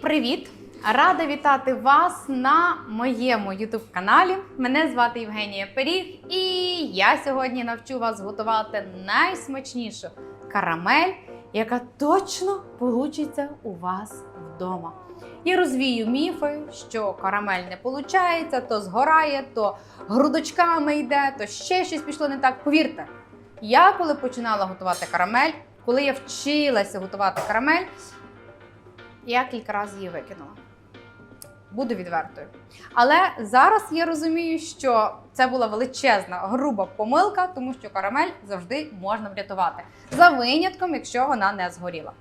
привіт! Рада вітати вас на моєму youtube каналі. Мене звати Євгенія Пиріг, і я сьогодні навчу вас готувати найсмачнішу карамель, яка точно получиться у вас вдома. Я розвію міфи, що карамель не виходить, то згорає, то грудочками йде, то ще щось пішло не так. Повірте, я коли починала готувати карамель, коли я вчилася готувати карамель, я кілька разів її викинула. Буду відвертою. Але зараз я розумію, що це була величезна, груба помилка, тому що карамель завжди можна врятувати. За винятком, якщо вона не згоріла.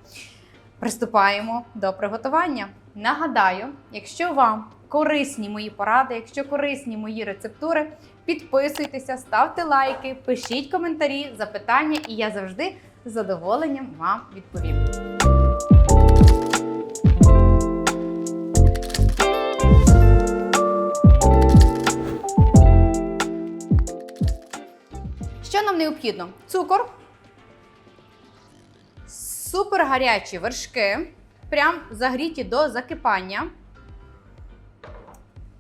Приступаємо до приготування. Нагадаю, якщо вам корисні мої поради, якщо корисні мої рецептури, підписуйтеся, ставте лайки, пишіть коментарі, запитання, і я завжди з задоволенням вам відповім. Необхідно? Цукор, супер гарячі вершки, прям загріті до закипання.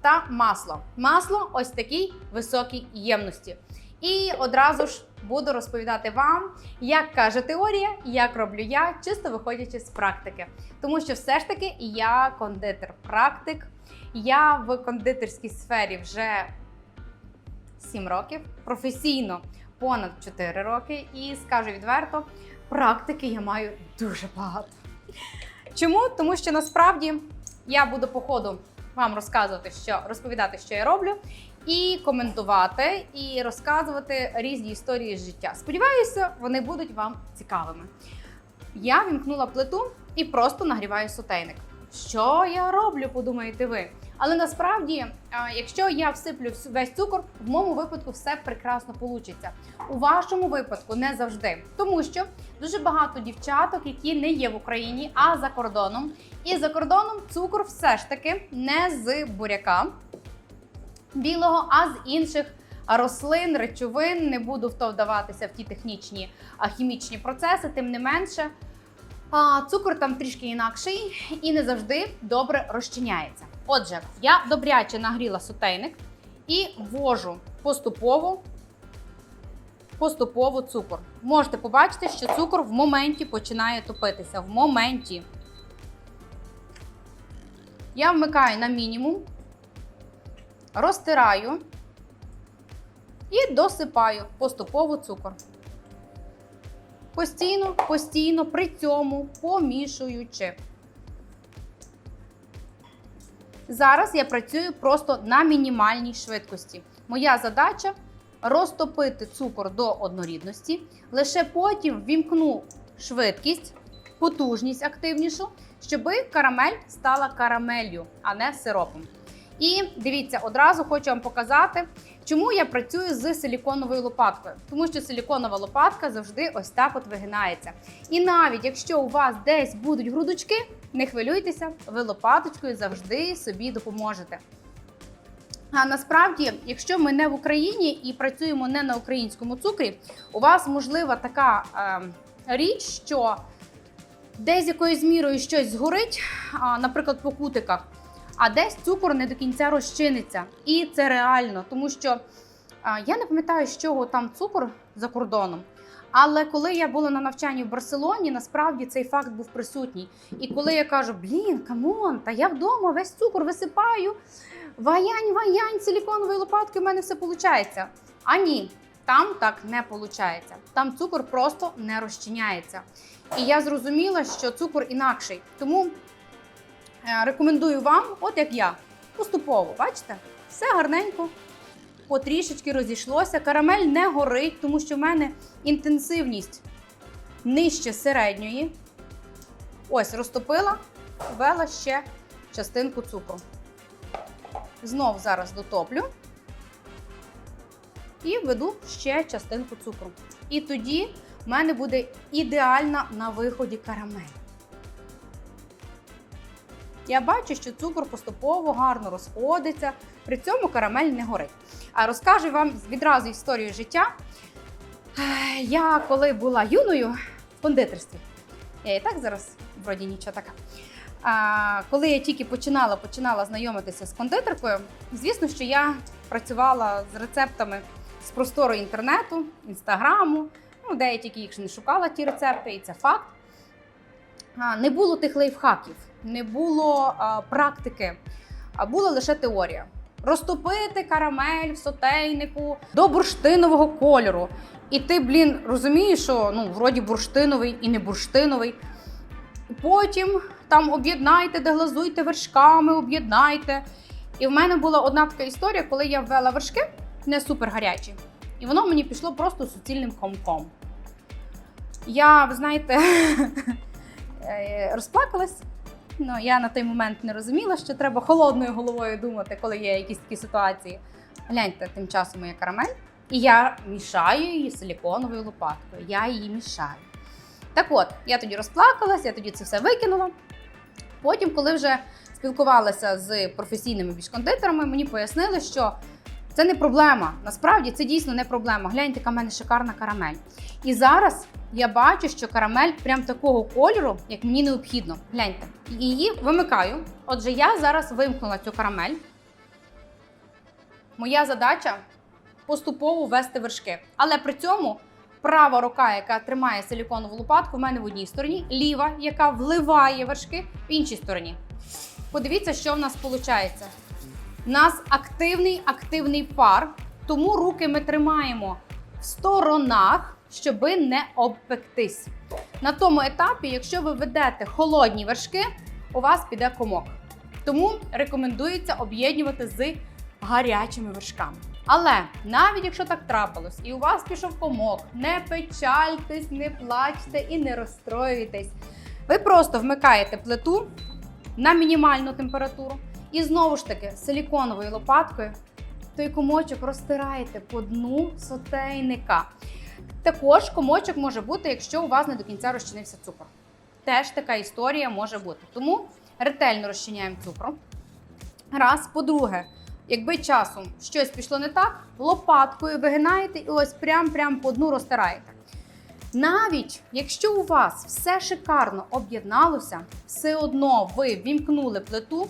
Та масло. Масло ось такій високій ємності. І одразу ж буду розповідати вам, як каже теорія, як роблю я, чисто виходячи з практики. Тому що все ж таки я кондитер-практик. Я в кондитерській сфері вже 7 років, професійно понад 4 роки, і скажу відверто, практики я маю дуже багато. Чому? Тому що насправді я буду по ходу вам розказувати, що розповідати, що я роблю, і коментувати, і розказувати різні історії з життя. Сподіваюся, вони будуть вам цікавими. Я вімкнула плиту і просто нагріваю сотейник. Що я роблю, подумаєте ви? Але насправді, якщо я всиплю весь цукор, в моєму випадку все прекрасно вийде. У вашому випадку не завжди, тому що дуже багато дівчаток, які не є в Україні, а за кордоном. І за кордоном цукор все ж таки не з буряка білого, а з інших рослин, речовин. Не буду в то вдаватися в ті технічні а, хімічні процеси, тим не менше. А, цукор там трішки інакший і не завжди добре розчиняється. Отже, я добряче нагріла сотейник і ввожу поступово, поступово цукор. Можете побачити, що цукор в моменті починає топитися. В моменті. Я вмикаю на мінімум, розтираю і досипаю поступово цукор. Постійно, постійно при цьому помішуючи. Зараз я працюю просто на мінімальній швидкості. Моя задача розтопити цукор до однорідності, лише потім вімкну швидкість, потужність активнішу, щоб карамель стала карамеллю, а не сиропом. І дивіться, одразу хочу вам показати, чому я працюю з силіконовою лопаткою. Тому що силіконова лопатка завжди ось так от вигинається. І навіть якщо у вас десь будуть грудочки, не хвилюйтеся, ви лопаточкою завжди собі допоможете. А насправді, якщо ми не в Україні і працюємо не на українському цукрі, у вас можлива така е, річ, що десь якоюсь мірою щось згорить, а, наприклад, по кутиках, а десь цукор не до кінця розчиниться. І це реально, тому що я не пам'ятаю, з чого там цукор за кордоном. Але коли я була на навчанні в Барселоні, насправді цей факт був присутній. І коли я кажу, блін, камон, та я вдома весь цукор висипаю, ваянь, ваянь, силіконової лопатки, в мене все виходить. А ні, там так не виходить. Там цукор просто не розчиняється. І я зрозуміла, що цукор інакший. Тому рекомендую вам, от як я, поступово, бачите, все гарненько, потрішечки розійшлося. Карамель не горить, тому що в мене інтенсивність нижче середньої. Ось, розтопила, ввела ще частинку цукру. Знов зараз дотоплю і введу ще частинку цукру. І тоді в мене буде ідеальна на виході карамель. Я бачу, що цукор поступово гарно розходиться, при цьому карамель не горить. А розкажу вам відразу історію життя. Я коли була юною в кондитерстві, я і так зараз вроді нічого така. А, коли я тільки починала починала знайомитися з кондитеркою, звісно, що я працювала з рецептами з простору інтернету, інстаграму. Ну, де я тільки їх не шукала ті рецепти, і це факт. Не було тих лайфхаків, не було практики, а була лише теорія. Розтопити карамель в сотейнику до бурштинового кольору. І ти, блін, розумієш, що ну, вроді бурштиновий і не бурштиновий. Потім там об'єднайте, деглазуйте вершками, об'єднайте. І в мене була одна така історія, коли я ввела вершки не супер гарячі. І воно мені пішло просто суцільним комком. Я, ви знаєте, розплакалась. Ну, я на той момент не розуміла, що треба холодною головою думати, коли є якісь такі ситуації. Гляньте, тим часом моя карамель. І я мішаю її силіконовою лопаткою. Я її мішаю. Так от, я тоді розплакалась, я тоді це все викинула. Потім, коли вже спілкувалася з професійними більш кондитерами, мені пояснили, що це не проблема. Насправді це дійсно не проблема. Гляньте, яка в мене шикарна карамель. І зараз я бачу, що карамель прям такого кольору, як мені необхідно. Гляньте, її вимикаю. Отже, я зараз вимкнула цю карамель. Моя задача поступово ввести вершки. Але при цьому права рука, яка тримає силіконову лопатку, в мене в одній стороні, ліва, яка вливає вершки в іншій стороні. Подивіться, що в нас виходить. У нас активний активний пар, тому руки ми тримаємо в сторонах, щоби не обпектись. На тому етапі, якщо ви ведете холодні вершки, у вас піде комок. Тому рекомендується об'єднувати з гарячими вершками. Але навіть якщо так трапилось, і у вас пішов комок, не печальтесь, не плачте і не розстроюйтесь. Ви просто вмикаєте плиту на мінімальну температуру і знову ж таки силіконовою лопаткою той комочок розтираєте по дну сотейника. Також комочок може бути, якщо у вас не до кінця розчинився цукор. Теж така історія може бути. Тому ретельно розчиняємо цукром. Раз, по-друге, якби часом щось пішло не так, лопаткою вигинаєте і ось прям-прям по дну розтираєте. Навіть якщо у вас все шикарно об'єдналося, все одно ви вімкнули плиту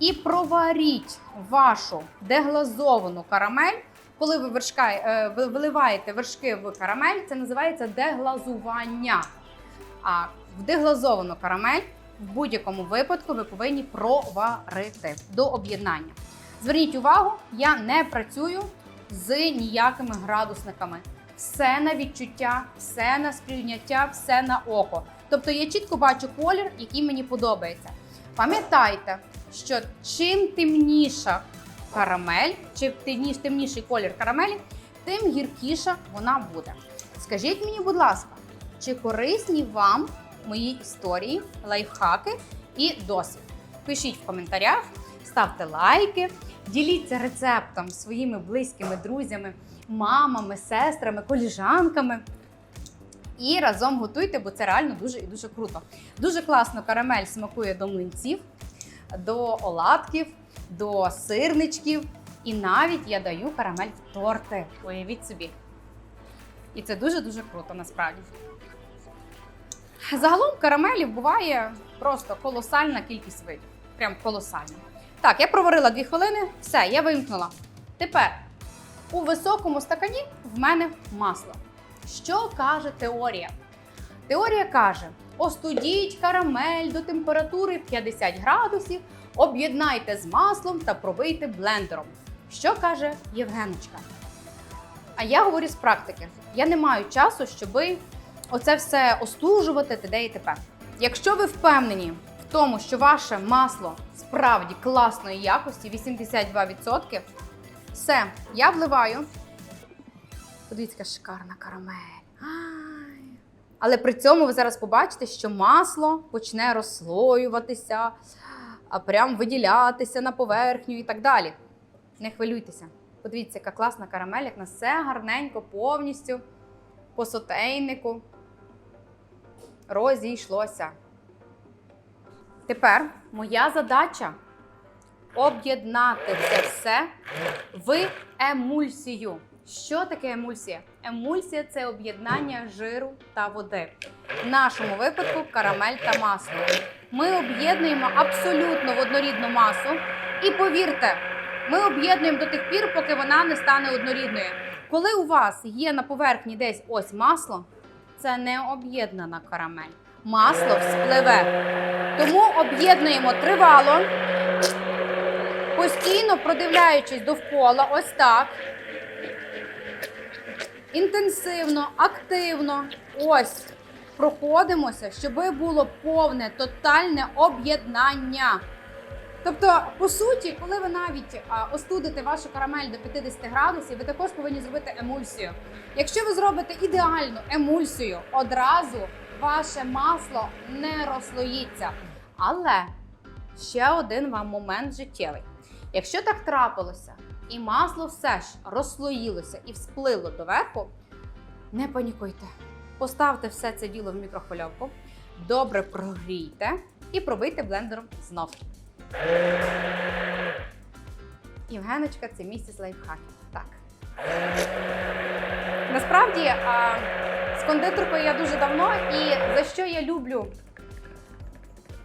і проваріть вашу деглазовану карамель. Коли ви, вершка, е, ви виливаєте вершки в карамель, це називається деглазування. А в деглазовану карамель в будь-якому випадку ви повинні проварити до об'єднання. Зверніть увагу, я не працюю з ніякими градусниками. Все на відчуття, все на сприйняття, все на око. Тобто я чітко бачу колір, який мені подобається. Пам'ятайте, що чим темніша карамель, чим темніш- темніший колір карамелі, тим гіркіша вона буде. Скажіть мені, будь ласка, чи корисні вам мої історії, лайфхаки і досвід? Пишіть в коментарях, ставте лайки, діліться рецептом своїми близькими друзями, мамами, сестрами, коліжанками. І разом готуйте, бо це реально дуже і дуже круто. Дуже класно карамель смакує до млинців, до оладків, до сирничків. І навіть я даю карамель в торти. Уявіть собі. І це дуже-дуже круто насправді. Загалом карамелів буває просто колосальна кількість видів. Прям колосальна. Так, я проварила 2 хвилини, все, я вимкнула. Тепер у високому стакані в мене масло. Що каже теорія? Теорія каже: остудіть карамель до температури 50 градусів, об'єднайте з маслом та пробийте блендером. Що каже Євгеночка? А я говорю з практики. Я не маю часу, щоби оце все остужувати т.д. і т.п. Якщо ви впевнені в тому, що ваше масло справді класної якості, 82%, все, я вливаю. Подивіться, яка шикарна карамель. Ай. Але при цьому ви зараз побачите, що масло почне розслоюватися, а прям виділятися на поверхню і так далі. Не хвилюйтеся. Подивіться, яка класна карамель, як на все гарненько, повністю по сотейнику розійшлося. Тепер моя задача об'єднати це все в емульсію. Що таке емульсія? Емульсія це об'єднання жиру та води. В нашому випадку карамель та масло. Ми об'єднуємо абсолютно в однорідну масу. І повірте, ми об'єднуємо до тих пір, поки вона не стане однорідною. Коли у вас є на поверхні десь ось масло, це не об'єднана карамель. Масло вспливе. Тому об'єднуємо тривало, постійно продивляючись довкола, ось так. Інтенсивно, активно. Ось проходимося, щоб було повне, тотальне об'єднання. Тобто, по суті, коли ви навіть остудите вашу карамель до 50 градусів, ви також повинні зробити емульсію. Якщо ви зробите ідеальну емульсію одразу, ваше масло не розслоїться. Але ще один вам момент життєвий. Якщо так трапилося, і масло все ж розслоїлося і всплило доверху, не панікуйте. Поставте все це діло в мікрохвильовку, добре прогрійте і пробийте блендером знов. Євгеночка це місце з лайфхаків. Так. Насправді, а, з кондитеркою я дуже давно, і за що я люблю,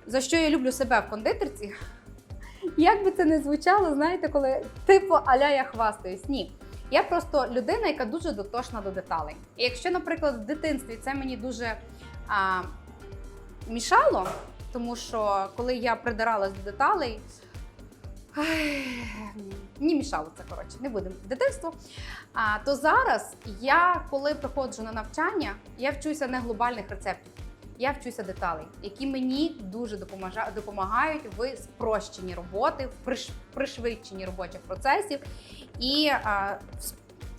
за що я люблю себе в кондитерці, як би це не звучало, знаєте, коли типу аля я хвастаюсь. Ні. Я просто людина, яка дуже дотошна до деталей. І якщо, наприклад, в дитинстві це мені дуже а, мішало, тому що коли я придиралась до деталей, мені мішало це, коротше, не будемо дитинство. А, то зараз я, коли приходжу на навчання, я вчуся не глобальних рецептів. Я вчуся деталей, які мені дуже допомагають в спрощенні роботи, в приш- пришвидшенні робочих процесів і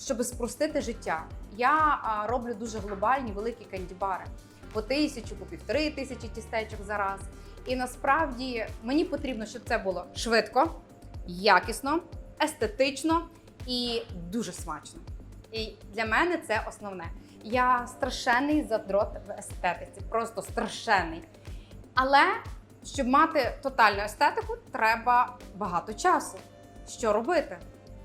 щоб спростити життя. Я роблю дуже глобальні великі кандібари по тисячу, по півтори тисячі тістечок за раз. І насправді мені потрібно, щоб це було швидко, якісно, естетично і дуже смачно. І для мене це основне. Я страшенний задрот в естетиці, просто страшенний. Але щоб мати тотальну естетику, треба багато часу. Що робити?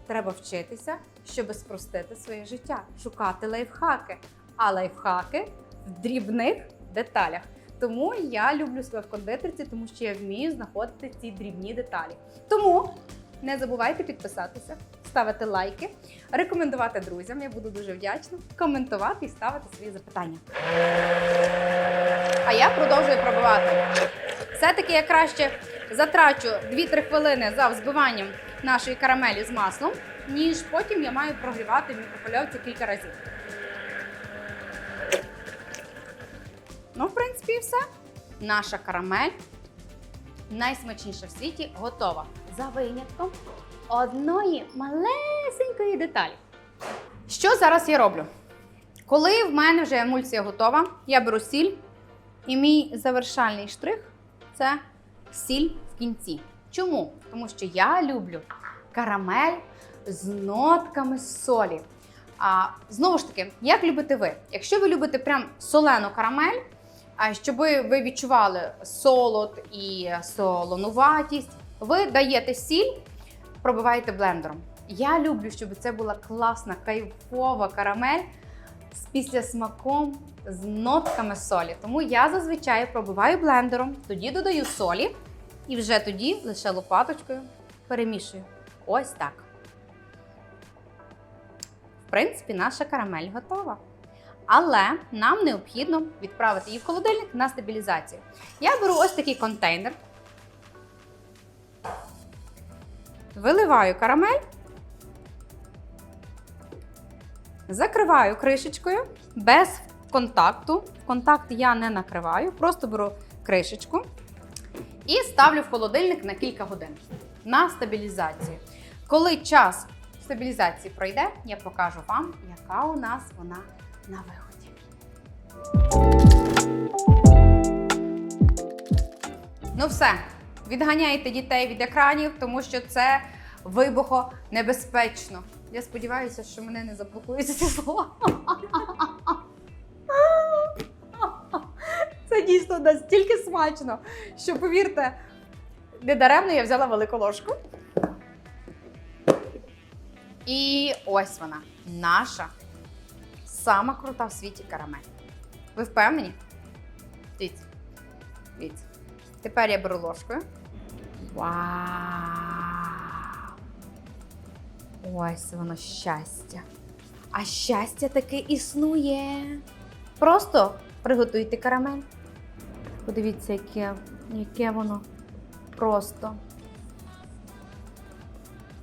Треба вчитися, щоб спростити своє життя, шукати лайфхаки. А лайфхаки в дрібних деталях. Тому я люблю себе в кондитерці, тому що я вмію знаходити ці дрібні деталі. Тому не забувайте підписатися, ставити лайки, рекомендувати друзям. Я буду дуже вдячна, коментувати і ставити свої запитання. А я продовжую пробувати. Все-таки я краще затрачу 2-3 хвилини за взбиванням нашої карамелі з маслом, ніж потім я маю прогрівати в мікрохвильовці кілька разів. Ну, в принципі, і все. Наша карамель найсмачніша в світі готова. За винятком одної малесенької деталі. Що зараз я роблю? Коли в мене вже емульсія готова, я беру сіль, і мій завершальний штрих це сіль в кінці. Чому? Тому що я люблю карамель з нотками солі. А знову ж таки, як любите ви? Якщо ви любите прям солену карамель, а щоб ви відчували солод і солонуватість, ви даєте сіль, пробиваєте блендером. Я люблю, щоб це була класна, кайфова карамель з післясмаком, з нотками солі. Тому я зазвичай пробиваю блендером, тоді додаю солі і вже тоді лише лопаточкою перемішую. Ось так. В принципі, наша карамель готова. Але нам необхідно відправити її в холодильник на стабілізацію. Я беру ось такий контейнер, виливаю карамель, закриваю кришечкою без контакту. Контакт я не накриваю, просто беру кришечку і ставлю в холодильник на кілька годин на стабілізацію. Коли час стабілізації пройде, я покажу вам, яка у нас вона на виході. Ну все, відганяйте дітей від екранів, тому що це вибухонебезпечно. Я сподіваюся, що мене не заблокують за ці слова. Це дійсно настільки смачно, що повірте, недаремно я взяла велику ложку. І ось вона, наша сама крута в світі карамель. Ви впевнені? Дивіться. Дивіться. Тепер я беру ложкою. Вау! Ось воно щастя. А щастя таки існує. Просто приготуйте карамель. Подивіться, яке, яке воно просто.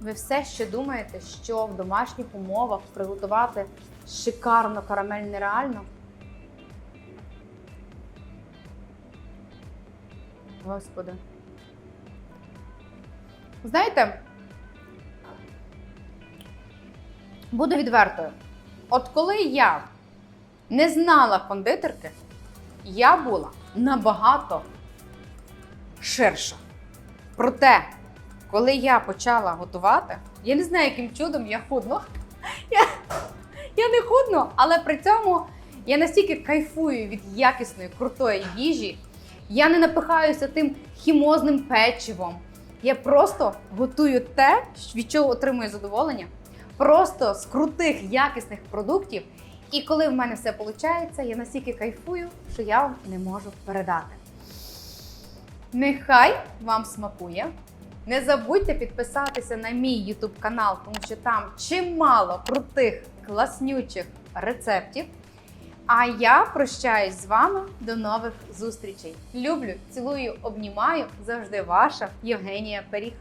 Ви все ще думаєте, що в домашніх умовах приготувати шикарно карамель нереально? Господи. Знаєте, буду відвертою. От коли я не знала кондитерки, я була набагато ширша. Проте, коли я почала готувати, я не знаю, яким чудом я худну. Я, я не худну, але при цьому я настільки кайфую від якісної, крутої їжі. Я не напихаюся тим хімозним печивом. Я просто готую те, від чого отримую задоволення. Просто з крутих якісних продуктів. І коли в мене все виходить, я настільки кайфую, що я вам не можу передати. Нехай вам смакує. Не забудьте підписатися на мій YouTube канал, тому що там чимало крутих, класнючих рецептів. А я прощаюсь з вами до нових зустрічей. Люблю, цілую, обнімаю. Завжди ваша Євгенія Періг.